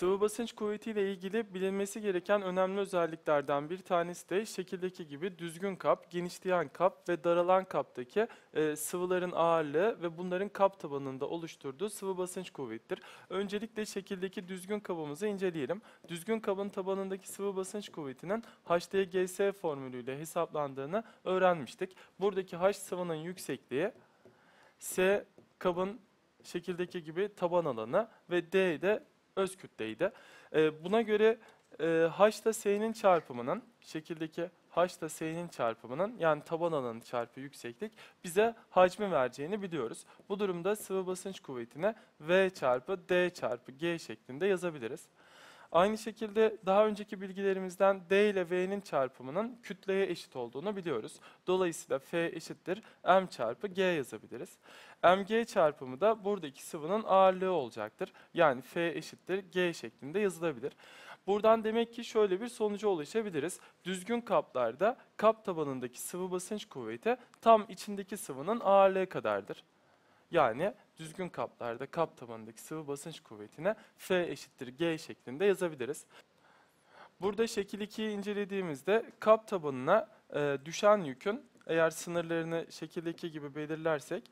Sıvı basınç kuvvetiyle ilgili bilinmesi gereken önemli özelliklerden bir tanesi de şekildeki gibi düzgün kap, genişleyen kap ve daralan kaptaki e, sıvıların ağırlığı ve bunların kap tabanında oluşturduğu sıvı basınç kuvvettir. Öncelikle şekildeki düzgün kabımızı inceleyelim. Düzgün kabın tabanındaki sıvı basınç kuvvetinin HDGS formülüyle hesaplandığını öğrenmiştik. Buradaki H sıvının yüksekliği, S kabın şekildeki gibi taban alanı ve D de öz kütleydi. E, buna göre e, H S'nin çarpımının şekildeki H S'nin çarpımının yani taban alanı çarpı yükseklik bize hacmi vereceğini biliyoruz. Bu durumda sıvı basınç kuvvetine V çarpı D çarpı G şeklinde yazabiliriz. Aynı şekilde daha önceki bilgilerimizden D ile V'nin çarpımının kütleye eşit olduğunu biliyoruz. Dolayısıyla F eşittir M çarpı G yazabiliriz. MG çarpımı da buradaki sıvının ağırlığı olacaktır. Yani F eşittir G şeklinde yazılabilir. Buradan demek ki şöyle bir sonuca ulaşabiliriz. Düzgün kaplarda kap tabanındaki sıvı basınç kuvveti tam içindeki sıvının ağırlığı kadardır. Yani düzgün kaplarda kap tabanındaki sıvı basınç kuvvetine F eşittir G şeklinde yazabiliriz. Burada şekil 2'yi incelediğimizde kap tabanına e, düşen yükün eğer sınırlarını şekil 2 gibi belirlersek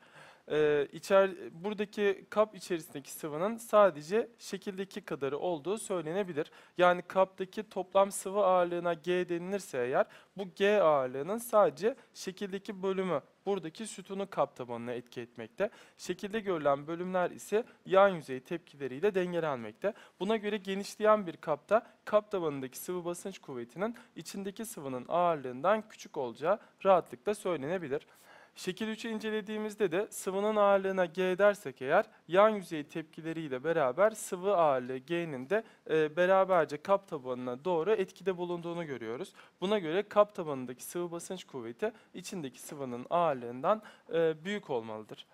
e, içer, buradaki kap içerisindeki sıvının sadece şekildeki kadarı olduğu söylenebilir. Yani kaptaki toplam sıvı ağırlığına G denilirse eğer bu G ağırlığının sadece şekildeki bölümü buradaki sütunu kap tabanına etki etmekte. Şekilde görülen bölümler ise yan yüzey tepkileriyle dengelenmekte. Buna göre genişleyen bir kapta kap tabanındaki sıvı basınç kuvvetinin içindeki sıvının ağırlığından küçük olacağı rahatlıkla söylenebilir. Şekil 3'ü incelediğimizde de sıvının ağırlığına G dersek eğer yan yüzey tepkileriyle beraber sıvı ağırlığı G'nin de e, beraberce kap tabanına doğru etkide bulunduğunu görüyoruz. Buna göre kap tabanındaki sıvı basınç kuvveti içindeki sıvının ağırlığından e, büyük olmalıdır.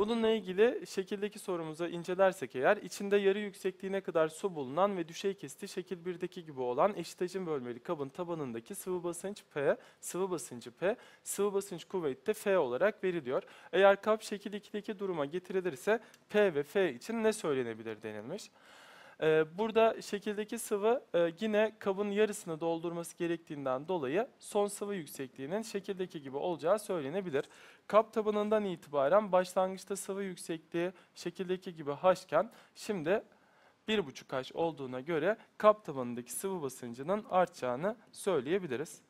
Bununla ilgili şekildeki sorumuza incelersek eğer içinde yarı yüksekliğine kadar su bulunan ve düşey kesti şekil 1'deki gibi olan eşit hacim bölmeli kabın tabanındaki sıvı basınç P, sıvı basıncı P, sıvı basınç kuvveti F olarak veriliyor. Eğer kap şekil 2'deki duruma getirilirse P ve F için ne söylenebilir denilmiş. Ee, burada şekildeki sıvı e, yine kabın yarısını doldurması gerektiğinden dolayı son sıvı yüksekliğinin şekildeki gibi olacağı söylenebilir. Kap tabanından itibaren başlangıçta sıvı yüksekliği şekildeki gibi h iken şimdi 1,5 h olduğuna göre kap tabanındaki sıvı basıncının artacağını söyleyebiliriz.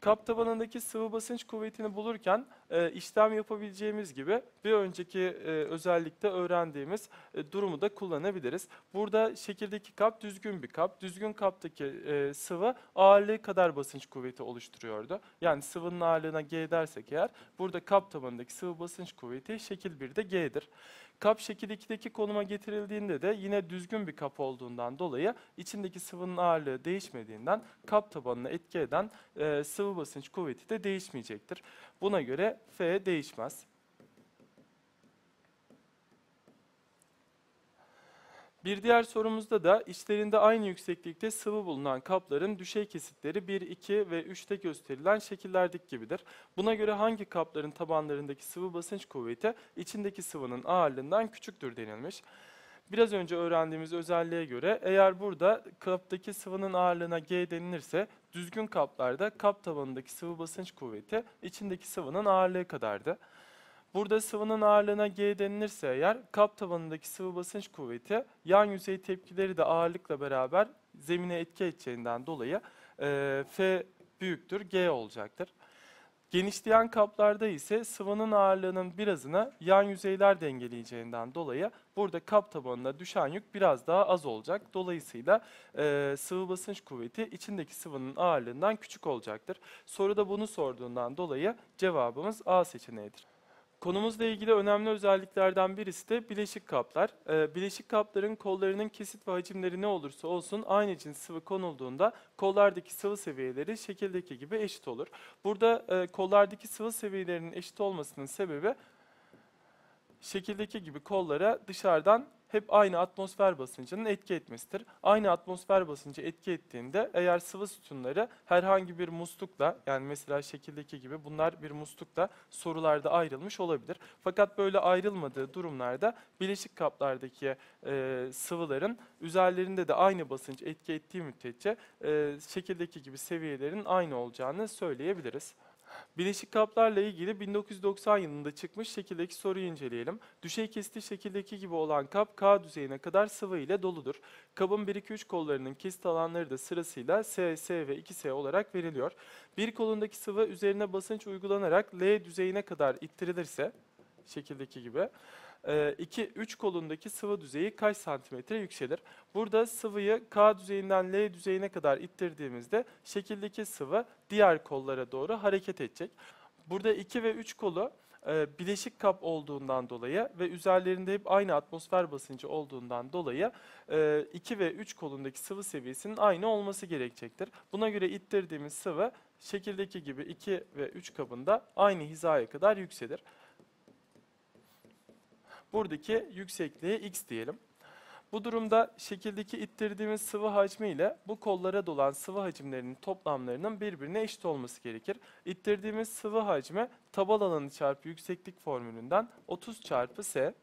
Kap tabanındaki sıvı basınç kuvvetini bulurken e, işlem yapabileceğimiz gibi bir önceki e, özellikte öğrendiğimiz e, durumu da kullanabiliriz. Burada şekildeki kap düzgün bir kap. Düzgün kaptaki e, sıvı ağırlığı kadar basınç kuvveti oluşturuyordu. Yani sıvının ağırlığına G dersek eğer burada kap tabanındaki sıvı basınç kuvveti şekil 1'de G'dir. Kap şekil 2'deki konuma getirildiğinde de yine düzgün bir kap olduğundan dolayı içindeki sıvının ağırlığı değişmediğinden kap tabanına etki eden e, sıvı basınç kuvveti de değişmeyecektir. Buna göre F değişmez. Bir diğer sorumuzda da içlerinde aynı yükseklikte sıvı bulunan kapların düşey kesitleri 1, 2 ve 3'te gösterilen şekillerdeki gibidir. Buna göre hangi kapların tabanlarındaki sıvı basınç kuvveti içindeki sıvının ağırlığından küçüktür denilmiş. Biraz önce öğrendiğimiz özelliğe göre eğer burada kaptaki sıvının ağırlığına G denilirse düzgün kaplarda kap tabanındaki sıvı basınç kuvveti içindeki sıvının ağırlığı kadardı. Burada sıvının ağırlığına G denilirse eğer kap tabanındaki sıvı basınç kuvveti yan yüzey tepkileri de ağırlıkla beraber zemine etki edeceğinden dolayı e, F büyüktür G olacaktır. Genişleyen kaplarda ise sıvının ağırlığının birazını yan yüzeyler dengeleyeceğinden dolayı burada kap tabanına düşen yük biraz daha az olacak. Dolayısıyla e, sıvı basınç kuvveti içindeki sıvının ağırlığından küçük olacaktır. Soruda bunu sorduğundan dolayı cevabımız A seçeneğidir. Konumuzla ilgili önemli özelliklerden birisi de bileşik kaplar. Ee, bileşik kapların kollarının kesit ve hacimleri ne olursa olsun aynı cins sıvı konulduğunda kollardaki sıvı seviyeleri şekildeki gibi eşit olur. Burada e, kollardaki sıvı seviyelerinin eşit olmasının sebebi şekildeki gibi kollara dışarıdan hep aynı atmosfer basıncının etki etmesidir. Aynı atmosfer basıncı etki ettiğinde eğer sıvı sütunları herhangi bir muslukla yani mesela şekildeki gibi bunlar bir muslukla sorularda ayrılmış olabilir. Fakat böyle ayrılmadığı durumlarda bileşik kaplardaki e, sıvıların üzerlerinde de aynı basınç etki ettiği müddetçe e, şekildeki gibi seviyelerin aynı olacağını söyleyebiliriz. Bileşik kaplarla ilgili 1990 yılında çıkmış şekildeki soruyu inceleyelim. Düşey kesiti şekildeki gibi olan kap K düzeyine kadar sıvı ile doludur. Kabın 1-2-3 kollarının kesit alanları da sırasıyla S, S ve 2S olarak veriliyor. Bir kolundaki sıvı üzerine basınç uygulanarak L düzeyine kadar ittirilirse, şekildeki gibi, 2-3 kolundaki sıvı düzeyi kaç santimetre yükselir? Burada sıvıyı K düzeyinden L düzeyine kadar ittirdiğimizde şekildeki sıvı diğer kollara doğru hareket edecek. Burada 2 ve 3 kolu e, bileşik kap olduğundan dolayı ve üzerlerinde hep aynı atmosfer basıncı olduğundan dolayı 2 ve 3 kolundaki sıvı seviyesinin aynı olması gerekecektir. Buna göre ittirdiğimiz sıvı şekildeki gibi 2 ve 3 kabında aynı hizaya kadar yükselir. Buradaki yüksekliğe x diyelim. Bu durumda şekildeki ittirdiğimiz sıvı hacmi ile bu kollara dolan sıvı hacimlerinin toplamlarının birbirine eşit olması gerekir. İttirdiğimiz sıvı hacmi tabal alanı çarpı yükseklik formülünden 30 çarpı S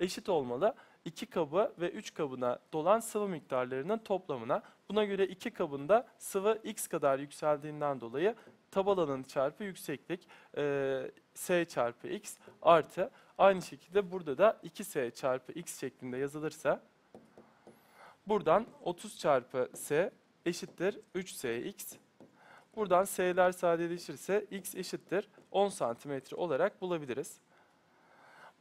eşit olmalı. 2 kabı ve 3 kabına dolan sıvı miktarlarının toplamına. Buna göre 2 kabında sıvı x kadar yükseldiğinden dolayı tabal alanı çarpı yükseklik e, S çarpı x artı Aynı şekilde burada da 2s çarpı x şeklinde yazılırsa buradan 30 çarpı s eşittir 3sx. Buradan s'ler sadeleşirse x eşittir 10 santimetre olarak bulabiliriz.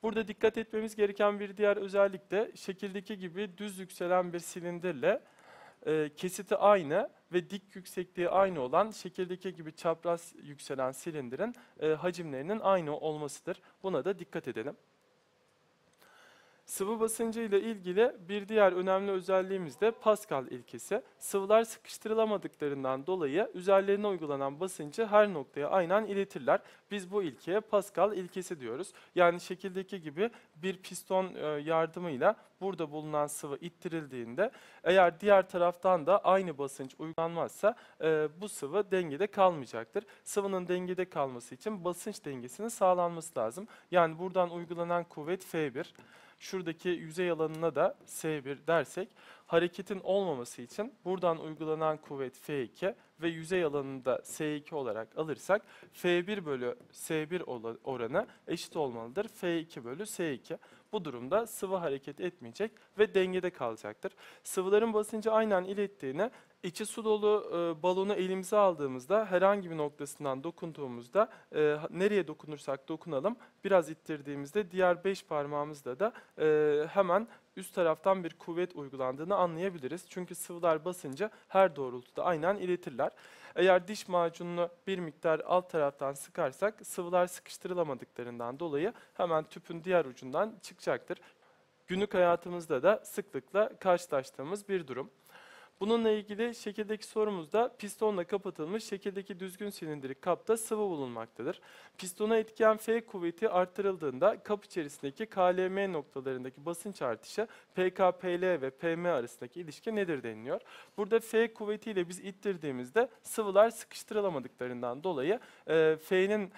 Burada dikkat etmemiz gereken bir diğer özellik de şekildeki gibi düz yükselen bir silindirle e, kesiti aynı ve dik yüksekliği aynı olan şekildeki gibi çapraz yükselen silindirin e, hacimlerinin aynı olmasıdır. Buna da dikkat edelim. Sıvı basıncı ile ilgili bir diğer önemli özelliğimiz de Pascal ilkesi. Sıvılar sıkıştırılamadıklarından dolayı üzerlerine uygulanan basıncı her noktaya aynen iletirler. Biz bu ilkeye Pascal ilkesi diyoruz. Yani şekildeki gibi bir piston e, yardımıyla burada bulunan sıvı ittirildiğinde eğer diğer taraftan da aynı basınç uygulanmazsa e, bu sıvı dengede kalmayacaktır. Sıvının dengede kalması için basınç dengesinin sağlanması lazım. Yani buradan uygulanan kuvvet F1 şuradaki yüzey alanına da S1 dersek hareketin olmaması için buradan uygulanan kuvvet F2 ve yüzey alanını da S2 olarak alırsak F1 bölü S1 oranı eşit olmalıdır. F2 bölü S2. Bu durumda sıvı hareket etmeyecek ve dengede kalacaktır. Sıvıların basıncı aynen ilettiğini içi su dolu e, balonu elimize aldığımızda herhangi bir noktasından dokunduğumuzda e, nereye dokunursak dokunalım biraz ittirdiğimizde diğer beş parmağımızla da e, hemen üst taraftan bir kuvvet uygulandığını anlayabiliriz. Çünkü sıvılar basınca her doğrultuda aynen iletirler. Eğer diş macununu bir miktar alt taraftan sıkarsak sıvılar sıkıştırılamadıklarından dolayı hemen tüpün diğer ucundan çıkacaktır. Günlük hayatımızda da sıklıkla karşılaştığımız bir durum. Bununla ilgili şekildeki sorumuzda pistonla kapatılmış şekildeki düzgün silindirik kapta sıvı bulunmaktadır. Pistona etkiyen F kuvveti arttırıldığında kap içerisindeki KLM noktalarındaki basınç artışı PKPL ve PM arasındaki ilişki nedir deniliyor. Burada F kuvvetiyle biz ittirdiğimizde sıvılar sıkıştırılamadıklarından dolayı F'nin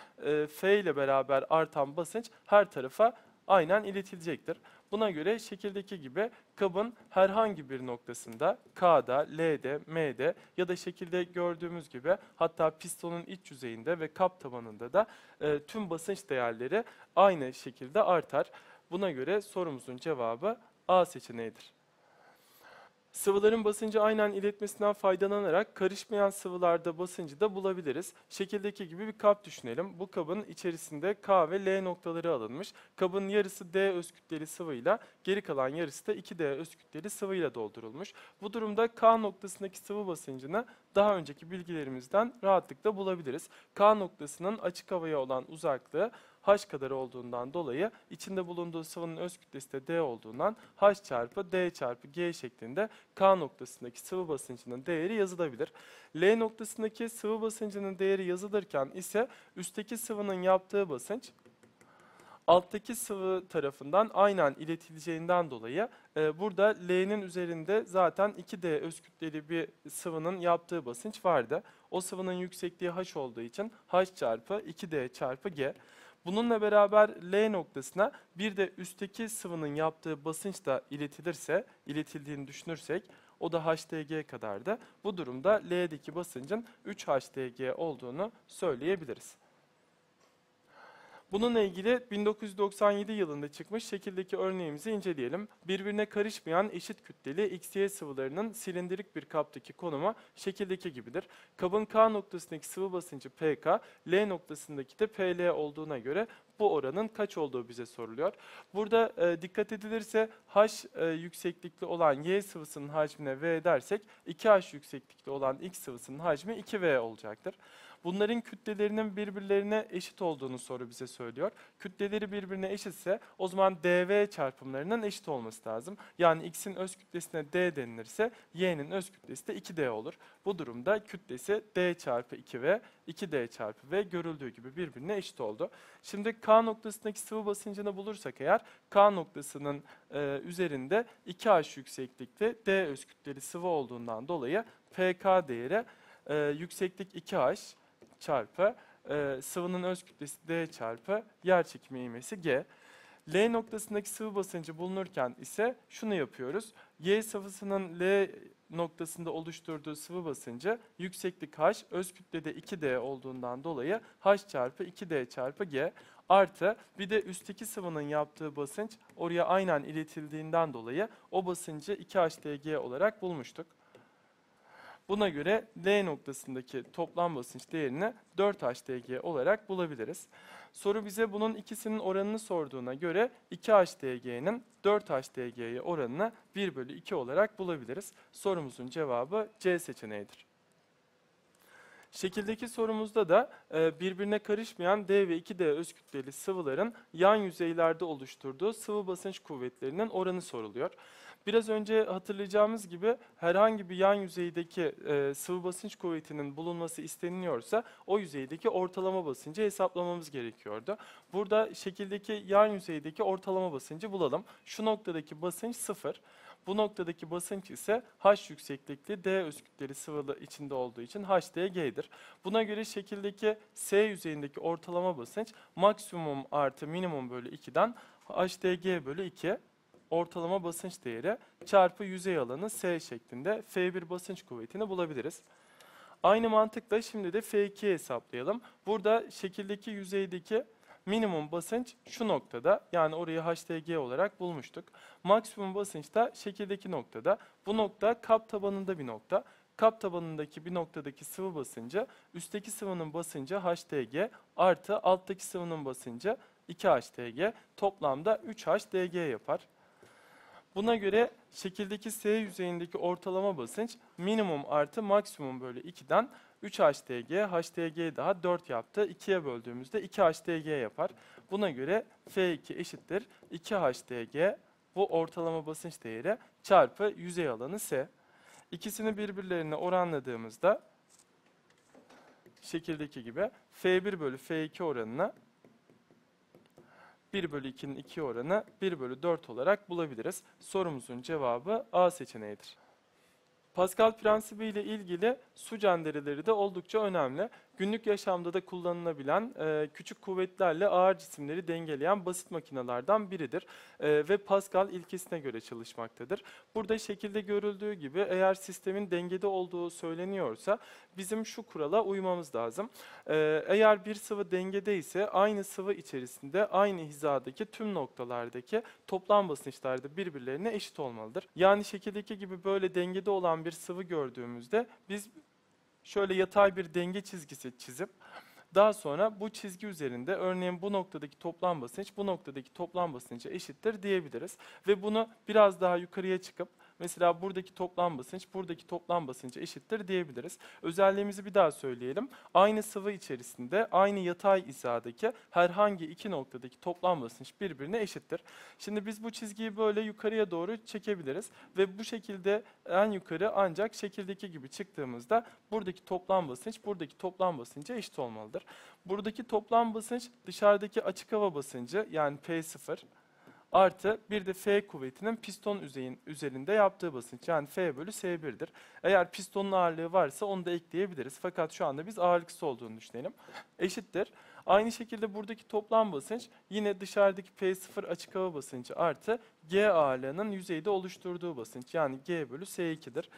F ile beraber artan basınç her tarafa aynen iletilecektir. Buna göre şekildeki gibi kabın herhangi bir noktasında K'da, L'de, M'de ya da şekilde gördüğümüz gibi hatta pistonun iç yüzeyinde ve kap tabanında da e, tüm basınç değerleri aynı şekilde artar. Buna göre sorumuzun cevabı A seçeneğidir. Sıvıların basıncı aynen iletmesinden faydalanarak karışmayan sıvılarda basıncı da bulabiliriz. Şekildeki gibi bir kap düşünelim. Bu kabın içerisinde K ve L noktaları alınmış. Kabın yarısı D öz kütleli sıvıyla, geri kalan yarısı da 2D öz kütleli sıvıyla doldurulmuş. Bu durumda K noktasındaki sıvı basıncını daha önceki bilgilerimizden rahatlıkla bulabiliriz. K noktasının açık havaya olan uzaklığı H kadar olduğundan dolayı içinde bulunduğu sıvının öz kütlesi de D olduğundan H çarpı D çarpı G şeklinde K noktasındaki sıvı basıncının değeri yazılabilir. L noktasındaki sıvı basıncının değeri yazılırken ise üstteki sıvının yaptığı basınç alttaki sıvı tarafından aynen iletileceğinden dolayı e, burada L'nin üzerinde zaten 2D öz kütleli bir sıvının yaptığı basınç vardı. O sıvının yüksekliği H olduğu için H çarpı 2D çarpı G. Bununla beraber L noktasına bir de üstteki sıvının yaptığı basınç da iletilirse, iletildiğini düşünürsek o da HDG kadardı. Bu durumda L'deki basıncın 3 HDG olduğunu söyleyebiliriz. Bununla ilgili 1997 yılında çıkmış şekildeki örneğimizi inceleyelim. Birbirine karışmayan eşit kütleli XY sıvılarının silindirik bir kaptaki konumu şekildeki gibidir. Kabın K noktasındaki sıvı basıncı PK, L noktasındaki de PL olduğuna göre bu oranın kaç olduğu bize soruluyor. Burada e, dikkat edilirse H e, yükseklikli olan Y sıvısının hacmine V dersek 2H yükseklikli olan X sıvısının hacmi 2V olacaktır. Bunların kütlelerinin birbirlerine eşit olduğunu soru bize söylüyor. Kütleleri birbirine eşitse o zaman dv çarpımlarının eşit olması lazım. Yani x'in öz kütlesine d denilirse y'nin öz kütlesi de 2d olur. Bu durumda kütlesi d çarpı 2v, 2d çarpı v görüldüğü gibi birbirine eşit oldu. Şimdi K noktasındaki sıvı basıncını bulursak eğer K noktasının e, üzerinde 2H yükseklikte D öz kütleli sıvı olduğundan dolayı PK değeri e, yükseklik 2H çarpı e, sıvının öz kütlesi D çarpı yer çekimi ivmesi G. L noktasındaki sıvı basıncı bulunurken ise şunu yapıyoruz. Y sıvısının L noktasında oluşturduğu sıvı basıncı yükseklik H, öz kütlede 2D olduğundan dolayı H çarpı 2D çarpı G artı bir de üstteki sıvının yaptığı basınç oraya aynen iletildiğinden dolayı o basıncı 2HDG olarak bulmuştuk. Buna göre L noktasındaki toplam basınç değerini 4HDG olarak bulabiliriz. Soru bize bunun ikisinin oranını sorduğuna göre 2HDG'nin 4HDG'ye oranını 1 bölü 2 olarak bulabiliriz. Sorumuzun cevabı C seçeneğidir. Şekildeki sorumuzda da e, birbirine karışmayan D ve 2D öz kütleli sıvıların yan yüzeylerde oluşturduğu sıvı basınç kuvvetlerinin oranı soruluyor. Biraz önce hatırlayacağımız gibi herhangi bir yan yüzeydeki e, sıvı basınç kuvvetinin bulunması isteniliyorsa o yüzeydeki ortalama basıncı hesaplamamız gerekiyordu. Burada şekildeki yan yüzeydeki ortalama basıncı bulalım. Şu noktadaki basınç sıfır. Bu noktadaki basınç ise H yükseklikli D öz kütleli sıvı içinde olduğu için HDG'dir. Buna göre şekildeki S yüzeyindeki ortalama basınç maksimum artı minimum bölü 2'den HDG bölü 2 ortalama basınç değeri çarpı yüzey alanı S şeklinde F1 basınç kuvvetini bulabiliriz. Aynı mantıkla şimdi de F2'yi hesaplayalım. Burada şekildeki yüzeydeki minimum basınç şu noktada yani orayı HDG olarak bulmuştuk. Maksimum basınç da şekildeki noktada. Bu nokta kap tabanında bir nokta. Kap tabanındaki bir noktadaki sıvı basıncı üstteki sıvının basıncı HDG artı alttaki sıvının basıncı 2HDG toplamda 3HDG yapar. Buna göre şekildeki S yüzeyindeki ortalama basınç minimum artı maksimum bölü 2'den 3 HDG, HDG daha 4 yaptı. 2'ye böldüğümüzde 2 HDG yapar. Buna göre F2 eşittir 2 HDG bu ortalama basınç değeri çarpı yüzey alanı S. İkisini birbirlerine oranladığımızda şekildeki gibi F1 bölü F2 oranına 1 bölü 2'nin 2 oranı 1 bölü 4 olarak bulabiliriz. Sorumuzun cevabı A seçeneğidir. Pascal prensibi ile ilgili su cendereleri de oldukça önemli günlük yaşamda da kullanılabilen e, küçük kuvvetlerle ağır cisimleri dengeleyen basit makinelerden biridir. E, ve Pascal ilkesine göre çalışmaktadır. Burada şekilde görüldüğü gibi eğer sistemin dengede olduğu söyleniyorsa bizim şu kurala uymamız lazım. E, eğer bir sıvı dengede ise aynı sıvı içerisinde aynı hizadaki tüm noktalardaki toplam basınçlar da birbirlerine eşit olmalıdır. Yani şekildeki gibi böyle dengede olan bir sıvı gördüğümüzde biz şöyle yatay bir denge çizgisi çizip daha sonra bu çizgi üzerinde örneğin bu noktadaki toplam basınç bu noktadaki toplam basınca eşittir diyebiliriz. Ve bunu biraz daha yukarıya çıkıp Mesela buradaki toplam basınç buradaki toplam basınca eşittir diyebiliriz. Özelliğimizi bir daha söyleyelim. Aynı sıvı içerisinde aynı yatay hizadaki herhangi iki noktadaki toplam basınç birbirine eşittir. Şimdi biz bu çizgiyi böyle yukarıya doğru çekebiliriz ve bu şekilde en yukarı ancak şekildeki gibi çıktığımızda buradaki toplam basınç buradaki toplam basınca eşit olmalıdır. Buradaki toplam basınç dışarıdaki açık hava basıncı yani P0 artı bir de F kuvvetinin piston yüzeyin üzerinde yaptığı basınç yani F bölü S1'dir. Eğer pistonun ağırlığı varsa onu da ekleyebiliriz. Fakat şu anda biz ağırlıksız olduğunu düşünelim. Eşittir. Aynı şekilde buradaki toplam basınç yine dışarıdaki P0 açık hava basıncı artı G ağırlığının yüzeyde oluşturduğu basınç yani G bölü S2'dir.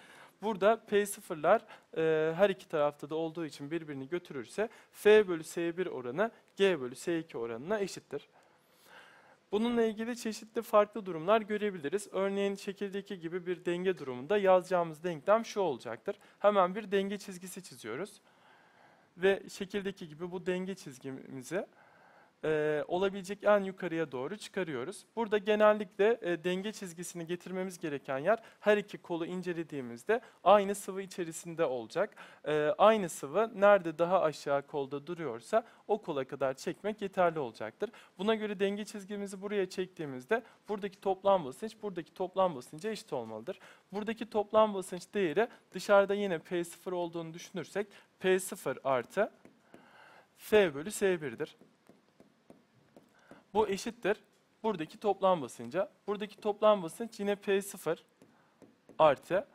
Burada P0'lar e, her iki tarafta da olduğu için birbirini götürürse F bölü S1 oranı G bölü S2 oranına eşittir. Bununla ilgili çeşitli farklı durumlar görebiliriz. Örneğin şekildeki gibi bir denge durumunda yazacağımız denklem şu olacaktır. Hemen bir denge çizgisi çiziyoruz. Ve şekildeki gibi bu denge çizgimizi e, olabilecek en yukarıya doğru çıkarıyoruz. Burada genellikle e, denge çizgisini getirmemiz gereken yer her iki kolu incelediğimizde aynı sıvı içerisinde olacak. E, aynı sıvı nerede daha aşağı kolda duruyorsa o kola kadar çekmek yeterli olacaktır. Buna göre denge çizgimizi buraya çektiğimizde buradaki toplam basınç buradaki toplam basınca eşit olmalıdır. Buradaki toplam basınç değeri dışarıda yine P0 olduğunu düşünürsek P0 artı F bölü S1'dir. Bu eşittir buradaki toplam basınca. Buradaki toplam basınç yine P0 artı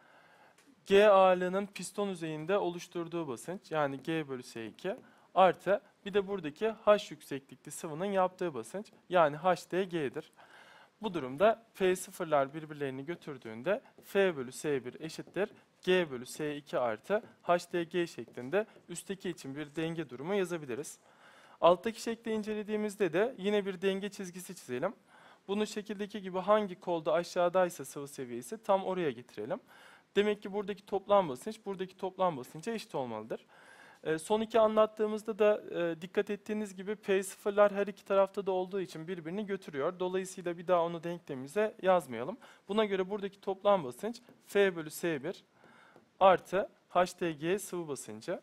G ağırlığının piston yüzeyinde oluşturduğu basınç yani G bölü S2 artı bir de buradaki H yükseklikli sıvının yaptığı basınç yani HDG'dir. Bu durumda P0'lar birbirlerini götürdüğünde F bölü S1 eşittir G bölü S2 artı HDG şeklinde üstteki için bir denge durumu yazabiliriz. Alttaki şekli incelediğimizde de yine bir denge çizgisi çizelim. Bunu şekildeki gibi hangi kolda aşağıdaysa sıvı seviyesi tam oraya getirelim. Demek ki buradaki toplam basınç buradaki toplam basınca eşit olmalıdır. E, son iki anlattığımızda da e, dikkat ettiğiniz gibi P0'lar her iki tarafta da olduğu için birbirini götürüyor. Dolayısıyla bir daha onu denklemimize yazmayalım. Buna göre buradaki toplam basınç F bölü S1 artı HTG sıvı basıncı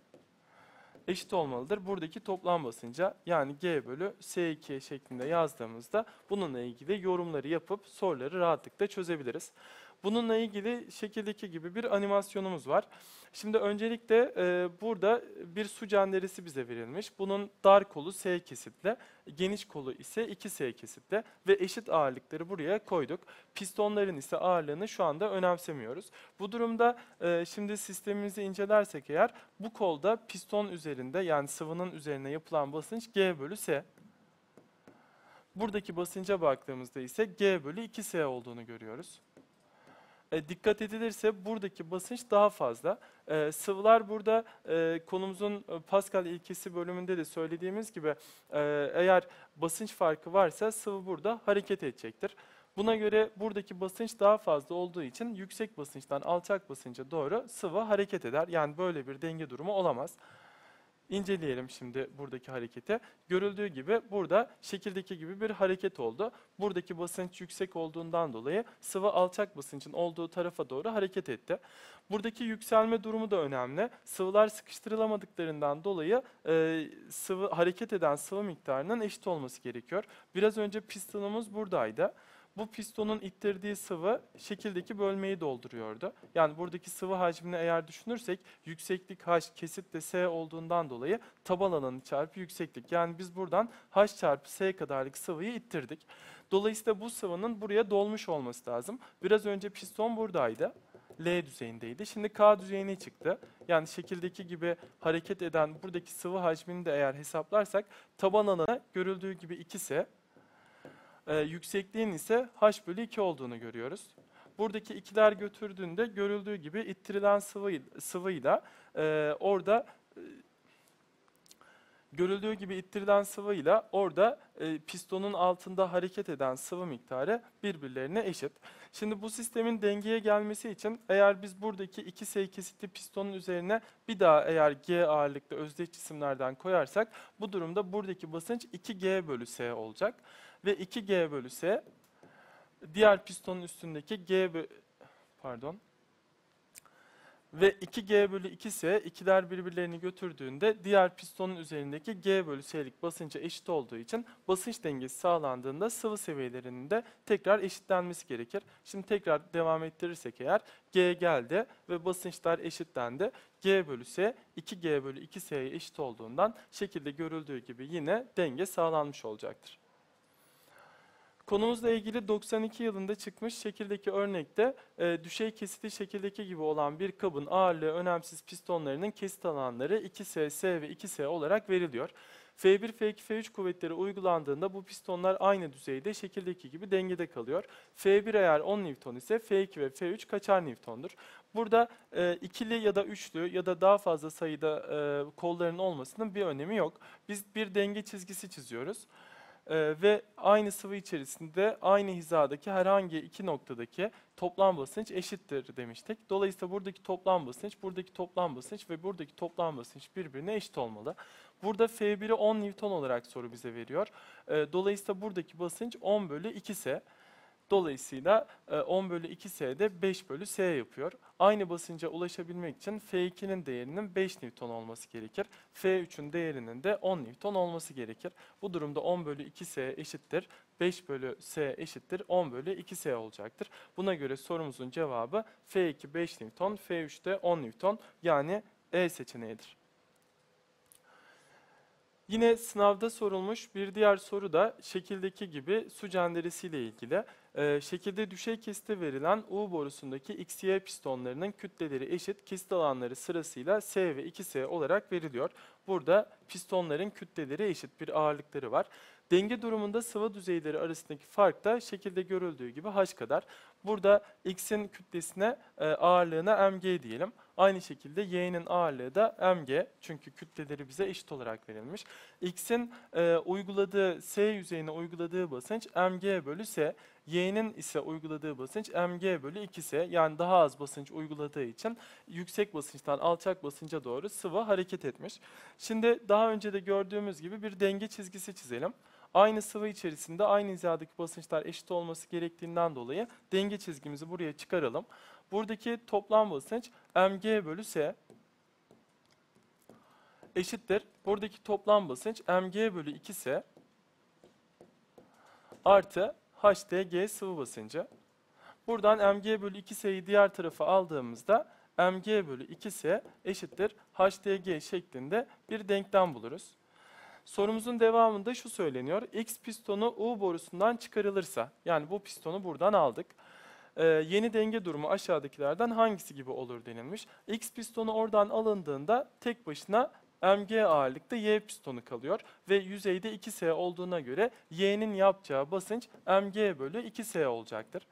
eşit olmalıdır. Buradaki toplam basınca yani G bölü S2 şeklinde yazdığımızda bununla ilgili yorumları yapıp soruları rahatlıkla çözebiliriz. Bununla ilgili şekildeki gibi bir animasyonumuz var. Şimdi öncelikle e, burada bir su canderisi bize verilmiş. Bunun dar kolu S kesitle, geniş kolu ise 2S kesitle ve eşit ağırlıkları buraya koyduk. Pistonların ise ağırlığını şu anda önemsemiyoruz. Bu durumda e, şimdi sistemimizi incelersek eğer bu kolda piston üzerinde yani sıvının üzerine yapılan basınç G bölü S. Buradaki basınca baktığımızda ise G bölü 2S olduğunu görüyoruz e, dikkat edilirse buradaki basınç daha fazla. E, sıvılar burada e, konumuzun e, Pascal ilkesi bölümünde de söylediğimiz gibi e, eğer basınç farkı varsa sıvı burada hareket edecektir. Buna göre buradaki basınç daha fazla olduğu için yüksek basınçtan alçak basınca doğru sıvı hareket eder. Yani böyle bir denge durumu olamaz. İnceleyelim şimdi buradaki hareketi. Görüldüğü gibi burada şekildeki gibi bir hareket oldu. Buradaki basınç yüksek olduğundan dolayı sıvı alçak basıncın olduğu tarafa doğru hareket etti. Buradaki yükselme durumu da önemli. Sıvılar sıkıştırılamadıklarından dolayı e, sıvı hareket eden sıvı miktarının eşit olması gerekiyor. Biraz önce pistonumuz buradaydı bu pistonun ittirdiği sıvı şekildeki bölmeyi dolduruyordu. Yani buradaki sıvı hacmini eğer düşünürsek yükseklik h kesitle s olduğundan dolayı taban alanı çarpı yükseklik. Yani biz buradan h çarpı s kadarlık sıvıyı ittirdik. Dolayısıyla bu sıvının buraya dolmuş olması lazım. Biraz önce piston buradaydı. L düzeyindeydi. Şimdi K düzeyine çıktı. Yani şekildeki gibi hareket eden buradaki sıvı hacmini de eğer hesaplarsak taban alanı görüldüğü gibi 2 ise e, yüksekliğin ise h bölü 2 olduğunu görüyoruz. Buradaki ikiler götürdüğünde görüldüğü gibi ittirilen sıvı, sıvıyla e, orada e, görüldüğü gibi ittirilen sıvıyla orada e, pistonun altında hareket eden sıvı miktarı birbirlerine eşit. Şimdi bu sistemin dengeye gelmesi için eğer biz buradaki iki S kesitli pistonun üzerine bir daha eğer G ağırlıklı özdeş cisimlerden koyarsak bu durumda buradaki basınç 2G bölü S olacak ve 2G bölü S diğer pistonun üstündeki G pardon. Ve 2G bölü 2S ikiler birbirlerini götürdüğünde diğer pistonun üzerindeki G bölü S'lik basınca eşit olduğu için basınç dengesi sağlandığında sıvı seviyelerinin de tekrar eşitlenmesi gerekir. Şimdi tekrar devam ettirirsek eğer G geldi ve basınçlar eşitlendi. G bölü S 2G bölü 2S'ye eşit olduğundan şekilde görüldüğü gibi yine denge sağlanmış olacaktır. Konumuzla ilgili 92 yılında çıkmış şekildeki örnekte e, düşey kesiti şekildeki gibi olan bir kabın ağırlığı önemsiz pistonlarının kesit alanları 2S, S ve 2S olarak veriliyor. F1, F2, F3 kuvvetleri uygulandığında bu pistonlar aynı düzeyde şekildeki gibi dengede kalıyor. F1 eğer 10 Newton ise F2 ve F3 kaçar Newton'dur. Burada e, ikili ya da üçlü ya da daha fazla sayıda e, kolların olmasının bir önemi yok. Biz bir denge çizgisi çiziyoruz. Ee, ve aynı sıvı içerisinde aynı hizadaki herhangi iki noktadaki toplam basınç eşittir demiştik. Dolayısıyla buradaki toplam basınç, buradaki toplam basınç ve buradaki toplam basınç birbirine eşit olmalı. Burada F1'i 10 Newton olarak soru bize veriyor. Ee, dolayısıyla buradaki basınç 10 bölü 2 ise Dolayısıyla 10 e, bölü 2S de 5 bölü S yapıyor. Aynı basınca ulaşabilmek için F2'nin değerinin 5 Newton olması gerekir. F3'ün değerinin de 10 Newton olması gerekir. Bu durumda 10 bölü 2S eşittir. 5 bölü S eşittir 10 bölü 2S olacaktır. Buna göre sorumuzun cevabı F2 5 Newton, F3 de 10 Newton yani E seçeneğidir. Yine sınavda sorulmuş bir diğer soru da şekildeki gibi su cenderesiyle ilgili. Ee, şekilde düşey kesite verilen U borusundaki XY pistonlarının kütleleri eşit, kesit alanları sırasıyla S ve 2S olarak veriliyor. Burada pistonların kütleleri eşit bir ağırlıkları var. Denge durumunda sıvı düzeyleri arasındaki fark da şekilde görüldüğü gibi h kadar. Burada x'in kütlesine e, ağırlığına mg diyelim. Aynı şekilde y'nin ağırlığı da mg çünkü kütleleri bize eşit olarak verilmiş. x'in e, uyguladığı s yüzeyine uyguladığı basınç mg bölü s. y'nin ise uyguladığı basınç mg bölü 2s yani daha az basınç uyguladığı için yüksek basınçtan alçak basınca doğru sıvı hareket etmiş. Şimdi daha önce de gördüğümüz gibi bir denge çizgisi çizelim. Aynı sıvı içerisinde aynı hizadaki basınçlar eşit olması gerektiğinden dolayı denge çizgimizi buraya çıkaralım. Buradaki toplam basınç mg bölü s eşittir. Buradaki toplam basınç mg bölü 2s artı hdg sıvı basıncı. Buradan mg bölü 2s'yi diğer tarafa aldığımızda mg bölü 2s eşittir hdg şeklinde bir denklem buluruz. Sorumuzun devamında şu söyleniyor. X pistonu U borusundan çıkarılırsa, yani bu pistonu buradan aldık. Ee, yeni denge durumu aşağıdakilerden hangisi gibi olur denilmiş. X pistonu oradan alındığında tek başına mg ağırlıkta y pistonu kalıyor ve yüzeyde 2s olduğuna göre y'nin yapacağı basınç mg bölü 2s olacaktır.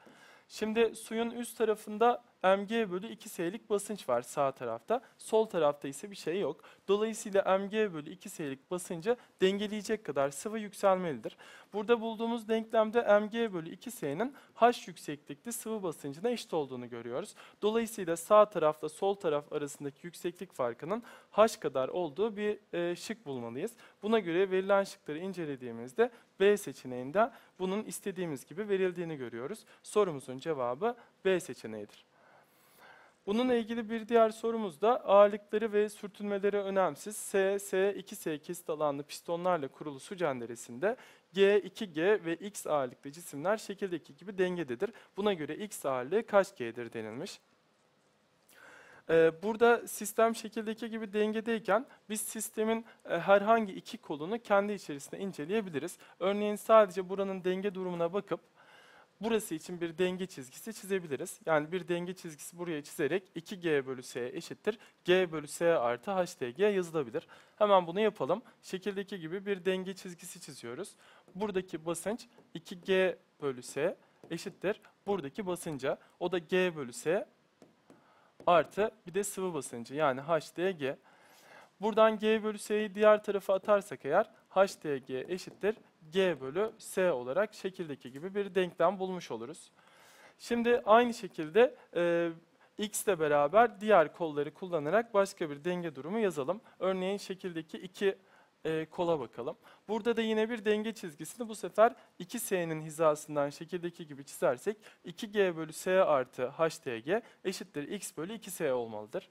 Şimdi suyun üst tarafında mg bölü 2s'lik basınç var sağ tarafta. Sol tarafta ise bir şey yok. Dolayısıyla mg bölü 2s'lik basıncı dengeleyecek kadar sıvı yükselmelidir. Burada bulduğumuz denklemde mg bölü 2s'nin h yükseklikli sıvı basıncına eşit olduğunu görüyoruz. Dolayısıyla sağ tarafla sol taraf arasındaki yükseklik farkının h kadar olduğu bir e, şık bulmalıyız. Buna göre verilen şıkları incelediğimizde B seçeneğinde bunun istediğimiz gibi verildiğini görüyoruz. Sorumuzun cevabı B seçeneğidir. Bununla ilgili bir diğer sorumuz da ağırlıkları ve sürtünmeleri önemsiz S, S, 2S kesit alanlı pistonlarla kurulu su cenderesinde G, 2G ve X ağırlıklı cisimler şekildeki gibi dengededir. Buna göre X ağırlığı kaç G'dir denilmiş. Ee, burada sistem şekildeki gibi dengedeyken biz sistemin e, herhangi iki kolunu kendi içerisinde inceleyebiliriz. Örneğin sadece buranın denge durumuna bakıp burası için bir denge çizgisi çizebiliriz. Yani bir denge çizgisi buraya çizerek 2G bölü S eşittir. G bölü S artı HDG yazılabilir. Hemen bunu yapalım. Şekildeki gibi bir denge çizgisi çiziyoruz. Buradaki basınç 2G bölü S eşittir. Buradaki basınca o da G bölü S artı bir de sıvı basıncı yani HDG. Buradan G bölü S'yi diğer tarafa atarsak eğer HDG eşittir G bölü S olarak şekildeki gibi bir denklem bulmuş oluruz. Şimdi aynı şekilde e, X ile beraber diğer kolları kullanarak başka bir denge durumu yazalım. Örneğin şekildeki iki e, kola bakalım. Burada da yine bir denge çizgisini bu sefer 2s'nin hizasından şekildeki gibi çizersek 2g bölü s artı htg eşittir x bölü 2s olmalıdır.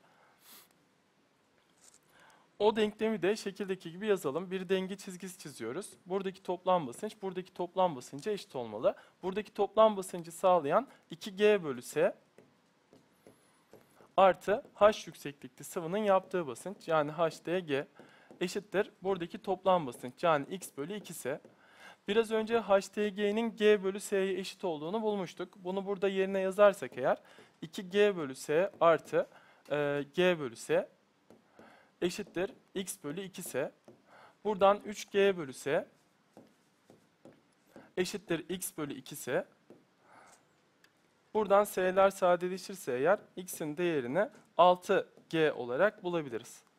O denklemi de şekildeki gibi yazalım. Bir denge çizgisi çiziyoruz. Buradaki toplam basınç, buradaki toplam basınca eşit olmalı. Buradaki toplam basıncı sağlayan 2G bölü S artı H yükseklikli sıvının yaptığı basınç yani HDG eşittir. Buradaki toplam basınç yani X bölü 2S. Biraz önce HDG'nin G bölü S'ye eşit olduğunu bulmuştuk. Bunu burada yerine yazarsak eğer 2G bölü S artı e, G bölü S eşittir x bölü 2s. Buradan 3g bölü s eşittir x bölü 2s. Buradan s'ler sadeleşirse eğer x'in değerini 6g olarak bulabiliriz.